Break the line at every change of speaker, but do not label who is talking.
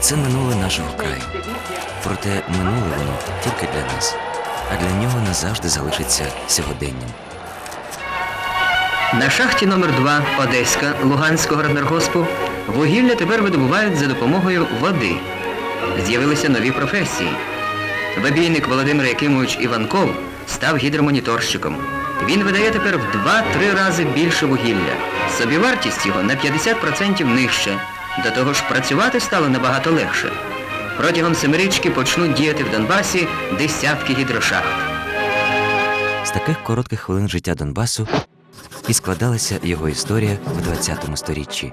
Це минуле нашого краю. Проте минуле воно тільки для нас, а для нього назавжди залишиться сьогоденням.
На шахті номер 2 Одеська Луганського раднергоспу вугілля тепер видобувають за допомогою води. З'явилися нові професії. Бабійник Володимир Якимович Іванков став гідромоніторщиком. Він видає тепер в 2-3 рази більше вугілля. Собівартість його на 50% нижче. До того ж, працювати стало набагато легше. Протягом семирічки почнуть діяти в Донбасі десятки гідрошахт.
З таких коротких хвилин життя Донбасу і складалася його історія в ХХ сторіччі.